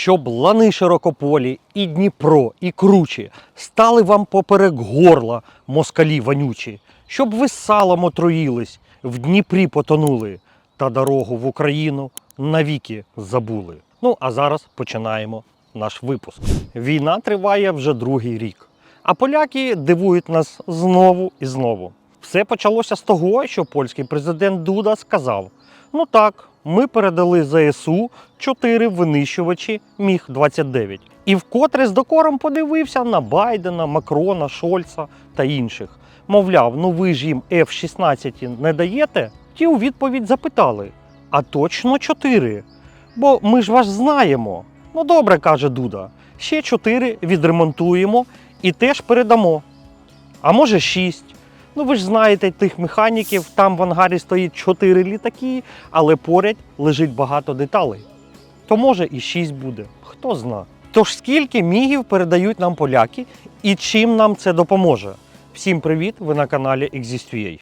щоб лани широкополі, і Дніпро, і кручі стали вам поперек горла, москалі вонючі, щоб ви салом отруїлись, в Дніпрі потонули, та дорогу в Україну навіки забули. Ну а зараз починаємо наш випуск. Війна триває вже другий рік, а поляки дивують нас знову і знову. Все почалося з того, що польський президент Дуда сказав: ну так, ми передали ЗСУ чотири винищувачі Міг-29. І вкотре з докором подивився на Байдена, Макрона, Шольца та інших. Мовляв, ну ви ж їм F-16 не даєте? Ті у відповідь запитали: а точно чотири? Бо ми ж вас знаємо. Ну добре, каже Дуда. Ще чотири відремонтуємо і теж передамо. А може шість. Ну ви ж знаєте тих механіків, там в ангарі стоїть чотири літаки, але поряд лежить багато деталей. То може і шість буде, хто зна. Тож скільки мігів передають нам поляки і чим нам це допоможе? Всім привіт! Ви на каналі Exist.ua.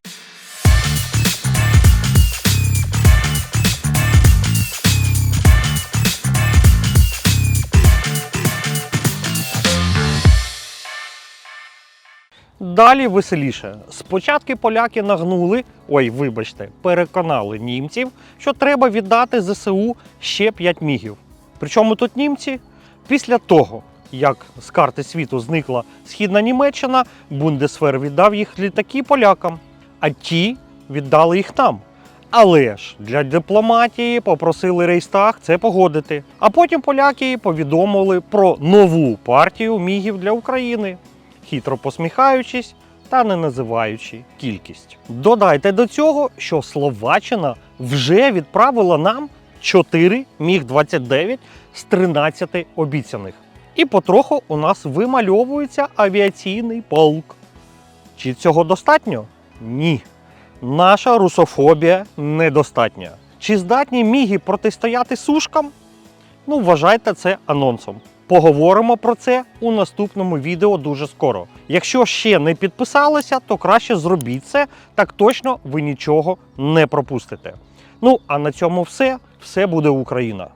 Далі веселіше. Спочатку поляки нагнули, ой, вибачте, переконали німців, що треба віддати ЗСУ ще 5 мігів. Причому тут німці після того, як з карти світу зникла східна Німеччина, Бундесвер віддав їх літаки полякам, а ті віддали їх нам. Але ж для дипломатії попросили Рейстаг це погодити. А потім поляки повідомили про нову партію мігів для України хитро посміхаючись та не називаючи кількість. Додайте до цього, що Словаччина вже відправила нам 4 Міг-29 з 13 обіцяних. І потроху у нас вимальовується авіаційний полк. Чи цього достатньо? Ні. Наша русофобія недостатня. Чи здатні міги протистояти сушкам? Ну, вважайте це анонсом. Поговоримо про це у наступному відео дуже скоро. Якщо ще не підписалися, то краще зробіть це, так точно ви нічого не пропустите. Ну а на цьому все. Все буде Україна.